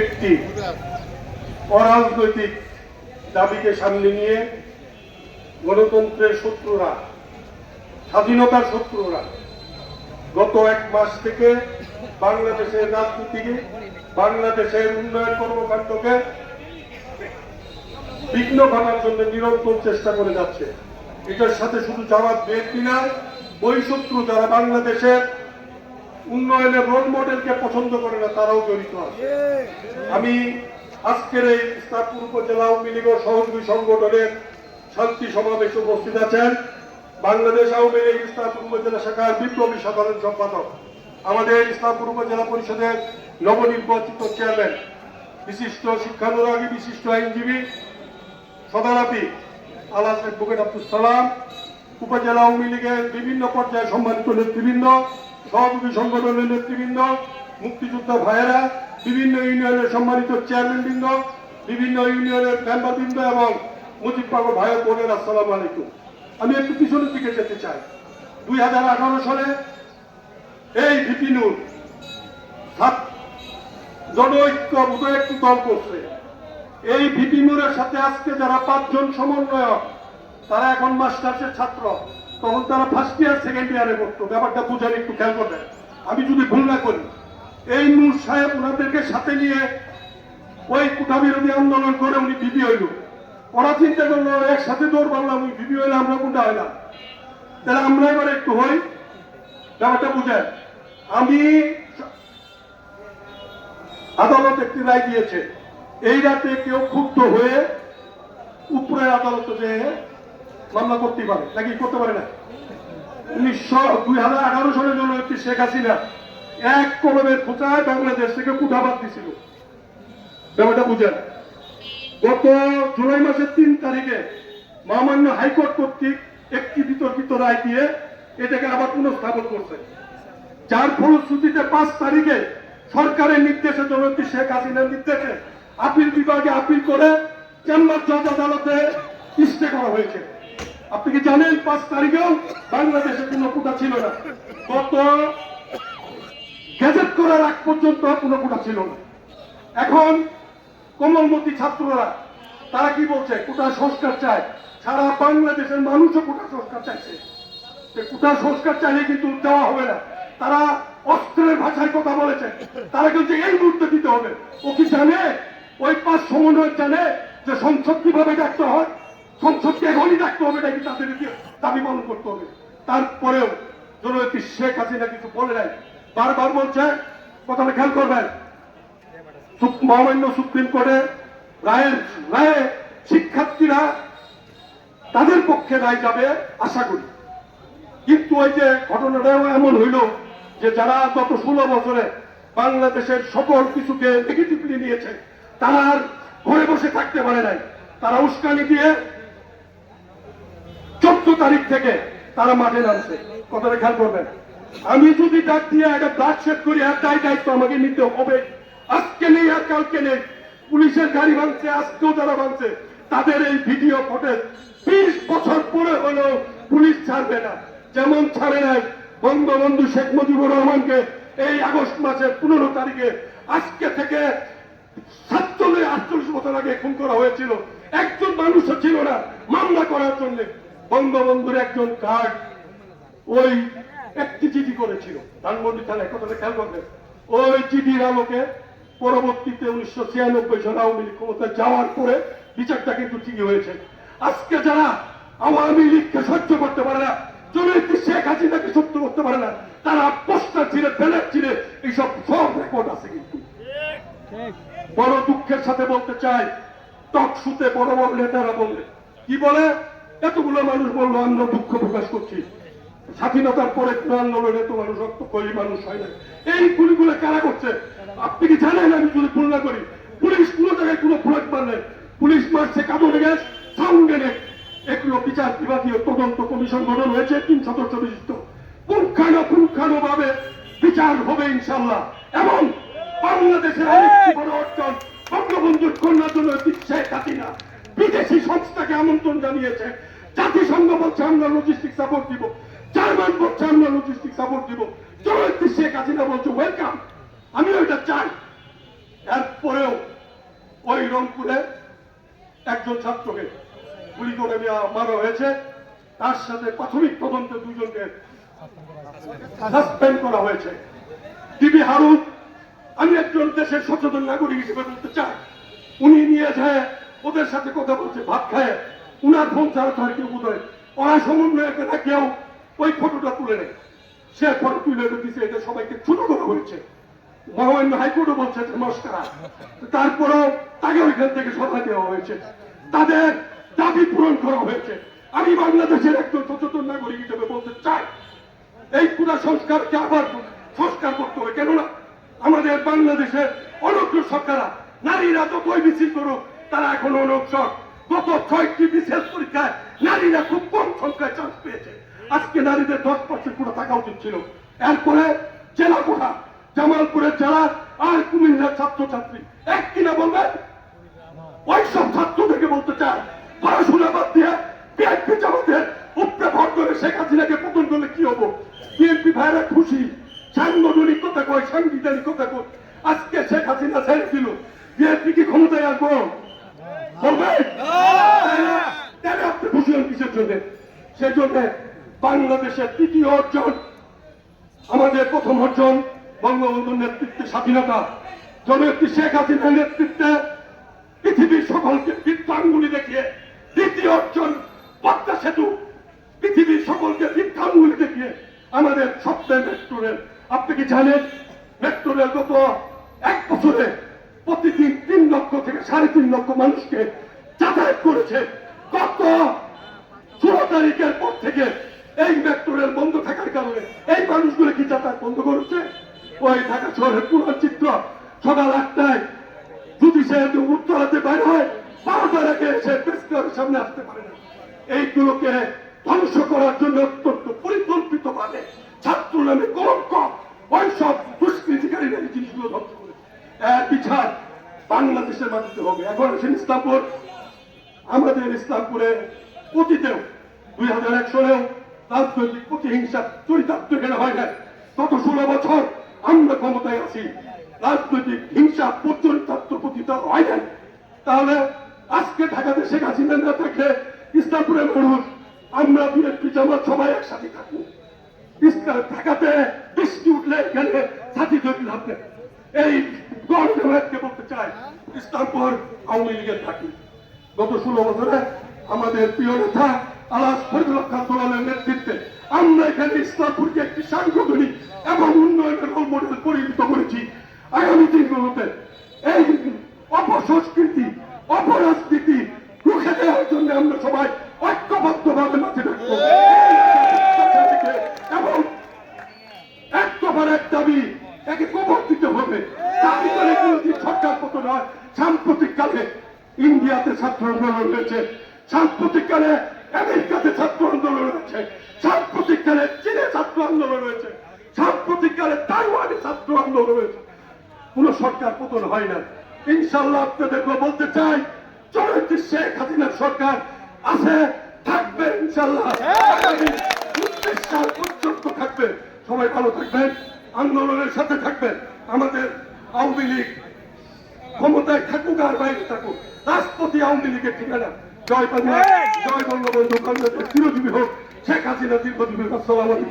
একটি অরাজনৈতিক দাবিকে সামনে নিয়ে গণতন্ত্রের শত্রুরা, স্বাধীনতার শত্রুরা গত এক মাস থেকে বাংলাদেশের রাজনীতিকে, বাংলাদেশের উন্নয়ন কর্মকাণ্ডকে বিঘ্ন ঘটার জন্য নিরন্তর চেষ্টা করে যাচ্ছে। এটার সাথে শুধু জামাত বিএনপি না ওই শত্রু যারা বাংলাদেশের উন্নয়নের রোল মডেলকে পছন্দ করে না, তারাও জড়িত আছে। আমি আজকের এই ইসলামপুর উপজেলা আওয়ামী লীগ সহযোগী সংগঠনের শান্তি সমাবেশে উপস্থিত আছেন বাংলাদেশ আওয়ামী লীগ ইসলামপুর উপজেলা শাখার বিপ্লবী সাধারণ সম্পাদক, আমাদের ইসলামপুর উপজেলা পরিষদের নবনির্বাচিত চেয়ারম্যান, বিশিষ্ট শিক্ষানুরাগী, বিশিষ্ট আইনজীবী সদালাপি আলাস অ্যাডভোকেট আব্দুল সালাম, উপজেলা আওয়ামী লীগের বিভিন্ন পর্যায়ে সম্মানিত নেতৃবৃন্দ সহযোগী সংগঠনের নেতৃবৃন্দ, মুক্তিযোদ্ধা ভাইয়েরা, বিভিন্ন ইউনিয়নের সম্মানিত চেয়ারম্যানবৃন্দ বিভিন্ন ইউনিয়নের মেম্বারবৃন্দ এবং মুজিব পাগল ভাই বোনের, আসসালামু আলাইকুম। আমি একটু পিছনের দিকে যেতে চাই। দুই হাজার আঠারো সালে এই ভিপিনুর জনৈক্য একটি দল করছে। এই ভিপিনুরের সাথে আজকে যারা পাঁচজন সমন্বয়ক, তারা এখন মাস্টার্সের ছাত্র। তখন তারা ফার্স্ট ইয়ার সেকেন্ড ইয়ারে পড়তো ব্যাপারটা বুঝেন, একটু খেয়াল করবেন। আমি যদি ভুল না করি, এই নূর সাহেব ওনাদেরকে সাথে নিয়ে ওই কুঠা বিরোধী আন্দোলন করে উনি বিপি হইল। ওরা চিন্তা করল, একসাথে দৌড় পারলাম উনি বিপি হইলে আমরা কোনটা হইলাম। তাহলে আমরা এবার একটু হই। ব্যাপারটা বুঝেন, আমি আদালত একটি রায় দিয়েছে। এই রাতে কেউ ক্ষুব্ধ হয়ে উপরে আদালতে যে মামলা করতে পারে। নাকি করতে পারে না? উনিশশো দুই হাজার আঠারো জন্য একটি শেখ হাসিনা। এক কলমের খোঁচায় বাংলাদেশ থেকে কুঠাবাদ দিছিল। ব্যাপারটা বুঝেন। গত জুলাই মাসের তিন তারিখে মহামান্য হাইকোর্ট কর্তৃক একটি বিতর্কিত রায় দিয়ে এটাকে আবার পুনঃস্থাপন করছে। যার ফলশ্রুতিতে পাঁচ তারিখে সরকারের নির্দেশে জনতি শেখ হাসিনার নির্দেশে। আপিল বিভাগে আপিল করে চেম্বার জজ আদালতে স্টে করা হয়েছে। আপনি কি জানেন পাঁচ তারিখেও বাংলাদেশে কোনো কোটা ছিল না? গত গেজেট করার আগ পর্যন্ত কোনো কোটা ছিল না। এখন কোমলমতি ছাত্ররা, তারা কি বলছে? কোটা সংস্কার চায়। সারা বাংলাদেশের মানুষও কোটা সংস্কার চাইছে। কোটা সংস্কার চাইলে কিন্তু দেওয়া হবে না। তারা অস্ত্রের ভাষায় কথা বলেছে। তারা কিন্তু এই মুহূর্তে দিতে হবে। ও কি জানে? ওই পাঁচ সমন্বয় জানে যে সংসদ কীভাবে ডাকতে হয়? সংসদকে এখনই ডাকতে হবে নাকি তাদের দাবি পালন করতে হবে? তারপরেও জননেত্রী শেখ হাসিনা কিছু বলে নাই। বারবার বলছে, কথাটা খেয়াল করবেন মহামান্য সুপ্রিম কোর্টে রায়ের, রায়ে শিক্ষার্থীরা তাদের পক্ষে রায় যাবে আশা করি। কিন্তু ওই যে ঘটনাটাও এমন হইল যে যারা গত ষোলো বছরে বাংলাদেশের সকল কিছুকে নেগেটিভলি নিয়েছে, তারা আর ঘরে বসে থাকতে পারে নাই। তারা উস্কানি দিয়ে তারিখ থেকে তারা মাঠে নামছে। কথাটা খেয়াল করবেন। আমি যদি ডাক দিয়ে একটা ব্লাড শেড করি, আর তাই দায়িত্ব আমাকে নিতে হবে। আজকে নেই আর কালকে নেই। পুলিশের গাড়ি ভাঙছে, আজকেও যারা ভাঙছে। তাদের এই ভিডিও ফুটেজ বিশ বছর পরে হলেও পুলিশ ছাড়বে না। যেমন ছাড়ে নাই বঙ্গবন্ধু শেখ মুজিবুর রহমানকে এই আগস্ট মাসের পনেরো তারিখে। আজকে থেকে সাতচল্লিশ আটচল্লিশ বছর আগে খুন করা হয়েছিল। একজন মানুষও ছিল না মামলা করার জন্য। বঙ্গবন্ধুর একজন কার্ড ওই একটি চিঠি করেছিল। ধানমন্ডি থানায় কথাটা খেয়াল করবেন ওই চিঠির আলোকে পরবর্তীতে উনিশশো ছিয়ানব্বই সালে আওয়ামী লীগ ক্ষমতায় যাওয়ার পরে বিচারটা কিন্তু ঠিকই হয়েছে। আজকে যারা আওয়ামী লীগকে সহ্য করতে পারে না জননেত্রী শেখ হাসিনাকে সহ্য করতে পারে না, তারা পোস্টার ছিঁড়ে, ব্যানার ছিঁড়ে এইসব সব রেকর্ড আছে কিন্তু। বড় দুঃখের সাথে বলতে চাই, টক শুতে বড় বড় নেতারা বললে, কি বলে? এতগুলো মানুষ বলল, আমরা দুঃখ প্রকাশ করছি। স্বাধীনতার পরে কোন আন্দোলনে তো মানুষ রক্তক্ষয়ী মানুষ হয় না। এই গুলিগুলো কারা করছে? আপনি কি জানেন আমি যদি ভুল না করি? পুলিশ কোনো জায়গায় কোনো প্রয়োগ মারলে পুলিশ মারছে কাপড় গ্যাস, সাউন্ড এগুলো বিচার বিভাগীয় তদন্ত কমিশন গঠন হয়েছে, তিন সদস্য বিশিষ্ট পুঙ্খানো ভাবে বিচার হবে ইনশাল্লাহ এবং বাংলাদেশের আরেকটি বড় অর্জন, বঙ্গবন্ধুর কন্যার জন্য শেখ হাসিনা। বিদেশি সংস্থাকে আমন্ত্রণ জানিয়েছে। জাতিসংঘ বলছে, আমরা লজিস্টিক সাপোর্ট দিব। জার্মান বলছে, আমরা লজিস্টিক সাপোর্ট দিব। জননেত্রী শেখ হাসিনা বলছে ওয়েলকাম আমি ওইটা চাই। এরপরেও ওই রংপুরে একজন ছাত্রকে গুলি করে মারা হয়েছে। তার সাথে প্রাথমিক তদন্তে দুজনকে সাসপেন্ড করা হয়েছে। টিভি হারুন, আমি একজন দেশের সচেতন নাগরিক হিসেবে বলতে চাই, উনি নিয়ে যায় ওদের সাথে কথা বলছে, ভাত খায়। উনার ফোন ছাড়া তো আর কেউ বোধ হয় ওরা সমন্বয়কে না কেউ ওই ফটোটা তুলে নেয়। সে ফটো তুলে দিচ্ছে এটা সবাইকে ছোট করা হয়েছে মহামান্য হাইকোর্টও বলছে মস্করা তারপরেও তাকে ওইখান থেকে সরাই দেওয়া হয়েছে। তাদের দাবি পূরণ করা হয়েছে। আমি বাংলাদেশের একজন সচেতন নাগরিক হিসেবে বলতে চাই, এই পুরা সংস্কারকে আবার সংস্কার করতে হবে। কেননা আমাদের বাংলাদেশের অনগ্র সরকারা, নারীরা যতই মিছিল করুক তারা এখন অনগ্রসর গত ছয়টি বিশেষ পরীক্ষায় নারীরা খুব কম সংখ্যায় চান্স পেয়েছে। আজকে নারীদের দশ পার্সেন্ট পুরো থাকা উচিত ছিল। এরপরে জেলা কোঠা, জামালপুরের জেলা আর কুমিল্লার ছাত্রছাত্রী। এক কিনা বলবেন? ওই সব ছাত্রদেরকে বলতে চাই। পড়াশোনা বাদ দিয়ে বিএনপি জামাতের উপরে ভর করে শেখ হাসিনাকে পতন করলে কি হব? বিএনপি ভাইরা খুশি। সাংগঠনিক কথা কয়, সাংবিধানিক কথা কয়। আজকে শেখ হাসিনা ছেড়ে দিল। বিএনপি কি ক্ষমতায় আসব? বাংলাদেশের তৃতীয় অর্জন, আমাদের প্রথম অর্জন, বঙ্গবন্ধুর নেতৃত্বে স্বাধীনতা, জননেত্রী শেখ হাসিনার নেতৃত্বে পৃথিবীর সকলকে বৃদ্ধাঙ্গুলি দেখিয়ে দ্বিতীয় অর্জন, পদ্মা সেতু, পৃথিবীর সকলকে বৃদ্ধাঙ্গুলি দেখিয়ে আমাদের স্বপ্নের মেট্রো রেল আপনি কি জানেন মেট্রো রেল গত এক বছরে প্রতিদিন তিন লক্ষ থেকে সাড়ে তিন লক্ষ মানুষকে যাতায়াত করেছে। গত ষোলো তারিখের পর থেকে এই মেট্রো রেল বন্ধ থাকার কারণে এই মানুষগুলো কি যাতায়াত বন্ধ করেছে? ওই ঢাকা শহরের পুরো চিত্র সকাল আটটায় যদি সে উত্তরাতে বাইরে হয়, বারোটার আগে সে প্রেস সামনে আসতে পারে না। এইগুলোকে ধ্বংস করার জন্য অত্যন্ত পরিকল্পিত ভাবে ছাত্র নামে কলঙ্ক ওই সব দুষ্কৃতিকারীরা এই জিনিসগুলো ধ্বংস করে এর বিচার বাংলাদেশের মাটিতে হবে। এখন আসেন ইসলামপুর আমাদের ইসলামপুরে অতীতেও দুই হাজার এক সালেও রাজনৈতিক প্রতিহিংসা চরিতার্থ এখানে হয় না গত ষোলো বছর আমরা ক্ষমতায় আছি, রাজনৈতিক হিংসা চরিতার্থ প্রতিটা হয় নাই। তাহলে আজকে ঢাকাতে শেখ হাসিনা না থাকলে ইসলামপুরের মানুষ, আমরা বিএনপি জামাত সবাই একসাথে থাকব। ঢাকাতে বৃষ্টি উঠলে এখানে সাথী লাভ নেই। এই গণজমায়েতকে বলতে চাই, ইসলামপুর আওয়ামী লীগের থাকি গত ষোলো বছরে আমাদের প্রিয় নেতা আলাস ফজলুল আন্দোলনের নেতৃত্বে আমরা এখানে ইসলামপুরকে একটি সাংগঠনিক এবং উন্নয়নের রোল মডেল পরিণত করেছি। আগামী দিনগুলোতে এই অপসংস্কৃতি অপরাজনীতি রুখে দেওয়ার জন্য আমরা সবাই ঐক্যবদ্ধভাবে মাঠে থাকব এবং এক দফার এক দাবি একে কবর দিতে হবে দাবি করে কোনদিন সরকার কত নয় সাম্প্রতিক কালে ইন্ডিয়াতে ছাত্র আন্দোলন হয়েছে সাম্প্রতিক কালে আমেরিকাতে ছাত্র আন্দোলন হয়েছে সাম্প্রতিক কালে চীনে ছাত্র আন্দোলন হয়েছে সাম্প্রতিক কালে তাইওয়ানে ছাত্র আন্দোলন হয়েছে কোন সরকার পতন হয় না। ইনশাল্লাহ আপনাদেরকে বলতে চাই চলতি শেখ হাসিনার সরকার আছে, থাকবে ইনশাল্লাহ থাকবে। সবাই ভালো থাকবেন, আন্দোলনের সাথে থাকবেন। আমাদের আওয়ামী লীগ ক্ষমতায় থাকুক আর বাইরে থাকুক রাষ্ট্রপতি আওয়ামী লীগের ঠিকানা। জয় বাংলা জয় বঙ্গবন্ধু কংগ্রেসের চিরজীবী হোক। শেখ হাসিনা দীর্ঘজীবী হোক। সভাপতি